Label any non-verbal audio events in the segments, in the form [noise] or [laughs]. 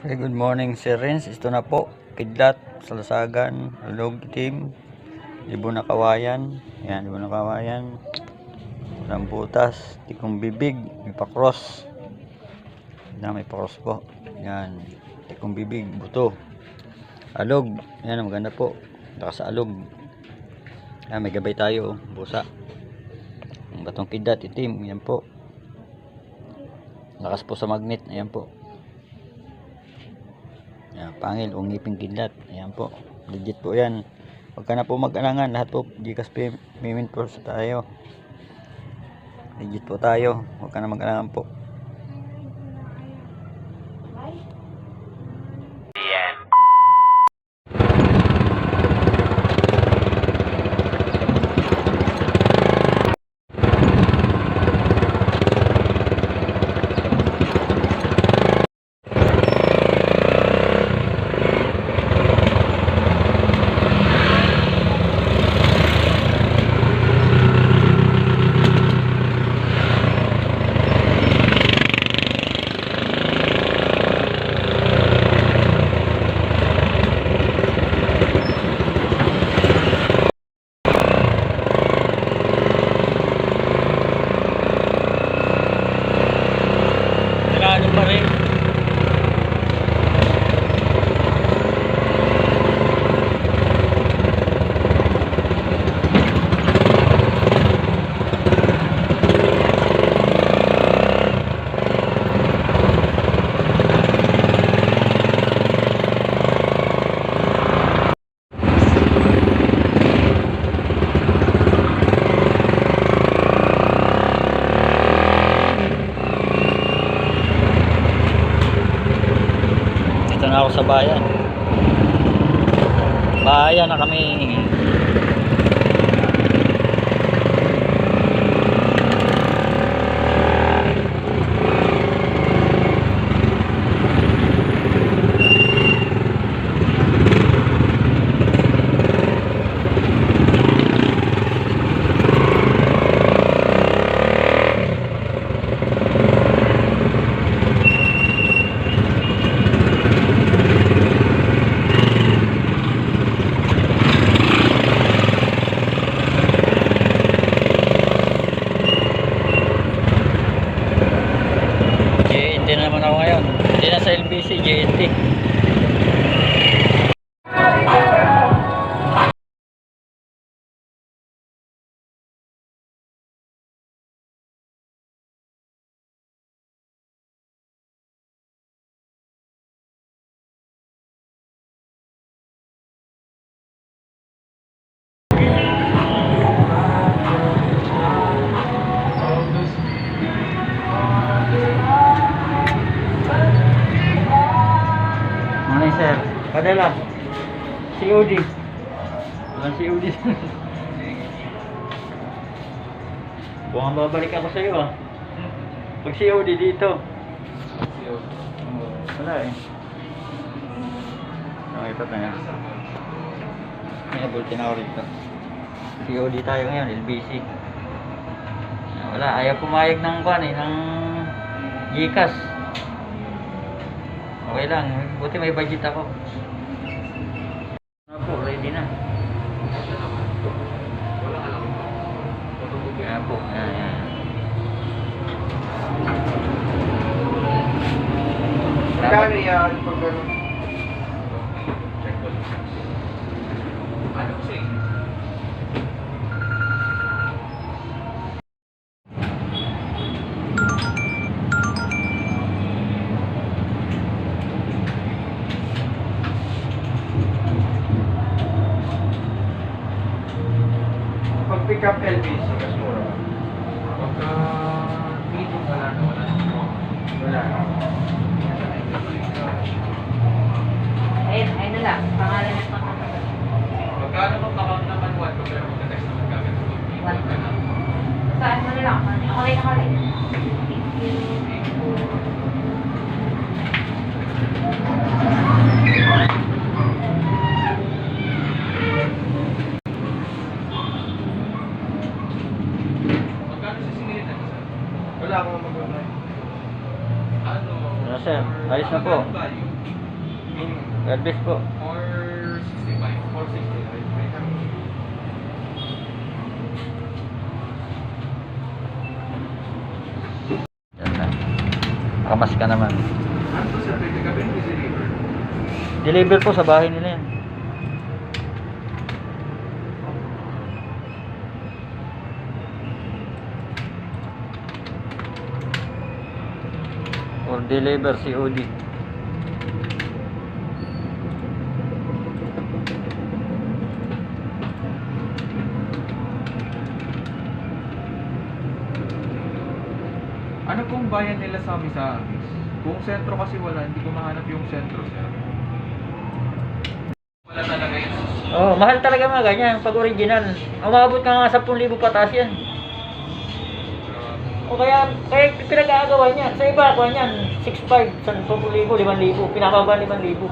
Okay, good morning Sir Renz. Ito na po, Kidlat, Salasagan, Alog Team, Libo na Kawayan. Yan, Libo na Kawayan. Walang butas, tikong bibig, may pa-cross. Yan, may pa-cross po. Yan, tikong bibig, buto. Alog, yan, maganda po. Lakas sa alog. Yan, may gabay tayo, busa. Ang batong kidlat, itim, yan po. Lakas po sa magnet, ayan po. Yan, pangil o ngiping kidlat. Ayan po. Legit po yan. Huwag ka na po mag-alangan. Lahat po, Gcash pay- payment po tayo. Legit po tayo. Huwag ka na mag-alangan po. Nagano pa rin. Dito na ako sa bayan. Bayan na kami. Padala. COD. Walang COD. Bukan babalik ako sa iyo ah. Pag COD dito. Oh, Wala eh. Okay, pa na. May abultin ako rito. COD tayo ngayon, LBC. Wala, ayaw pumayag ng kwan eh, ng Gcash. Okay lang, buti may budget ako. Ano po, ready na. Kaya po, yan, yan. Magkano yan pag ano? Pag pick up LBC, mas mura ba? Pagka meeting wala na, wala na. Wala. Ayun, ayun na lang. Pangalan ng pangalan. Magkano mo account naman one ko pero magka-text naman kagad. One. Saan mo na lang? Okay na kali. Thank you. Magkano sa sinilin na isa? Wala akong mag-apply. Ano? Ano, sir? Ayos na po. God bless po. 465. 460. Yan na. Kamas ka naman. Ano sir? Deliver. Deliver po sa bahay nila yan. Or deliver COD. Ano pong bayan nila sa Misamis? Kung sentro kasi wala, hindi ko mahanap yung sentro, sir. Wala talaga yun. Oh, mahal talaga mga ganyan pag original. Umabot ka nga 10,000 pataas yan. O kaya, kaya pinag-aagawan yan. Sa iba, kuha yan, 6,500, 10,000, 5,000, pinababa 5,000.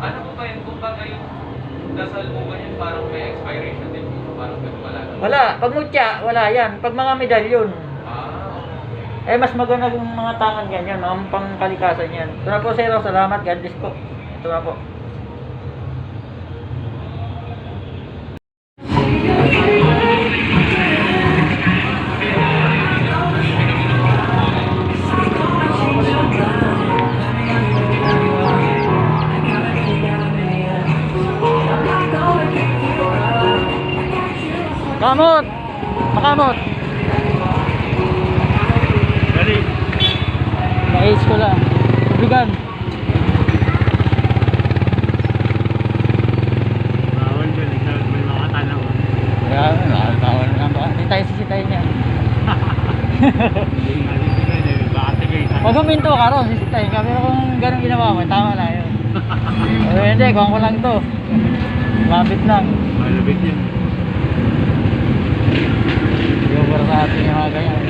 Ano po ba yun? Kung baga yung dasal mo ba yun, parang may expiration din po. Parang ganun wala. Wala, pag mutya, wala yan. Pag mga medalyon, Ah, eh mas maganda yung mga tangan ganyan, mga pangkalikasan yan. Ito na po sir, salamat, God bless po. Ito na po. Yun. o hindi, kung ko lang to. Mabit lang. Malabit yun. Yung para sa atin yung mga ganyan.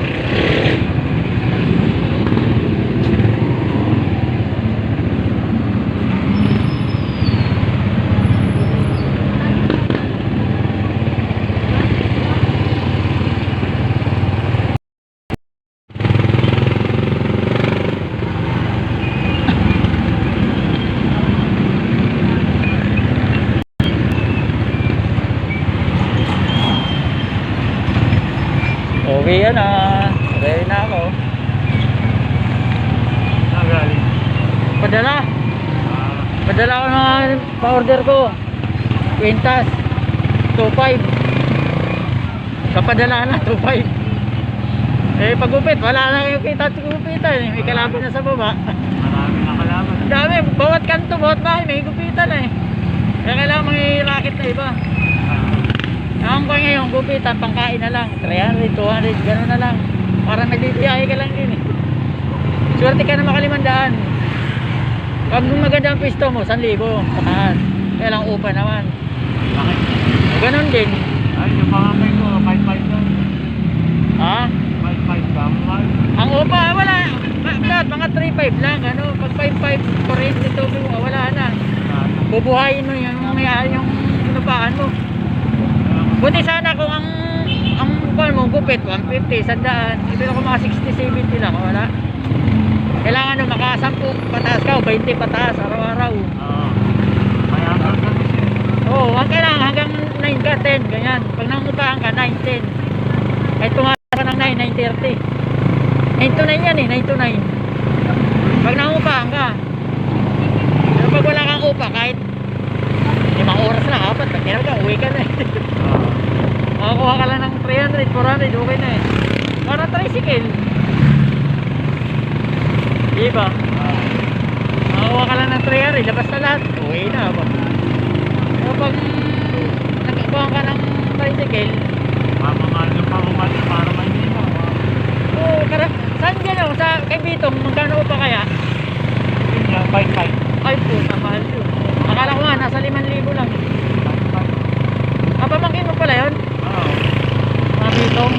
Yan ah. Ready na ako. Nagaling. Padala. Ah, Padala ko mga pa-order ko. Quintas. 2.5. Kapadala na, 2.5. Eh, pagupit, wala na yung kita sa gupitan. Eh. May kalabot na sa baba. marami na kalaban. Ang dami, bawat kanto, bawat bahay, may gupitan eh. Kaya kailangan racket na iba. Ah, Ang ko ngayon, gupitan, pangkain na lang. 300, 200, gano'n na lang. Para nagbibiyahe ka lang din eh. Swerte ka na makalimandaan. Pag maganda ang pisto mo, 1,000. Pataas. Kaya lang upa naman. bakit? Ganon din. Ay, yung pangakay ko, 5-5 lang. Ha? 5-5 ka, mahal. Ang upa, wala. Ma- Lahat, mga 3.5 lang. Ano? Pag 5.5, kuryente tubig mo, wala na. Ah, Bubuhayin mo yung, yung, yung inupahan mo. Buti sana kung ang ang kuwan mo gupit 150, sandaan. Ibig ko mga 60, 70 lang, wala. Kailangan no maka 10 pataas ka o 20 pataas araw-araw. Oo. Gabi siya. Oo, oh, ang kailangan hanggang 9 ka 10, ganyan. Pag nangungupahan ka 9, 10. Kahit tumaas ka ng 9, 9.30. 9 to 9 yan eh, 9 to 9. Pag nangungupahan ka. Pero pag wala kang upa, kahit limang oras na, apat, pag tinawag ka, uwi ka na eh. [laughs] Oo. Makakuha ka lang ng 300, 400, okay na eh. Para tricycle. Di ba? Ah, Makakuha ka lang ng 300, labas na lahat. Okay na ba? Pero pag nagkakuha ka ng tricycle, mamamahal ng pamamahal para Maynila. oo, oh, karap, saan gano'n? Sa kay Bitong, magkano pa kaya? Yun lang, 5-5. Ay po, mahal yun. Akala ko nga, nasa 5,000 lang. Kapamangkin mo pala yun? Oo. Mga pitong.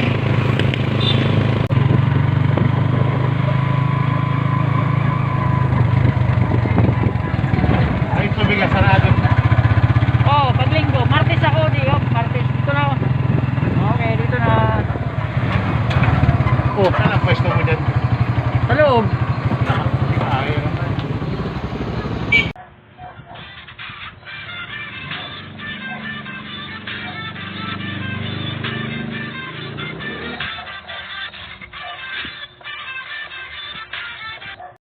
Ay, tubig ang sarado. Oo, pag. Martes ako, di off. Martes. Dito na. Okay, dito na. Oh. Saan ang pwesto mo dyan?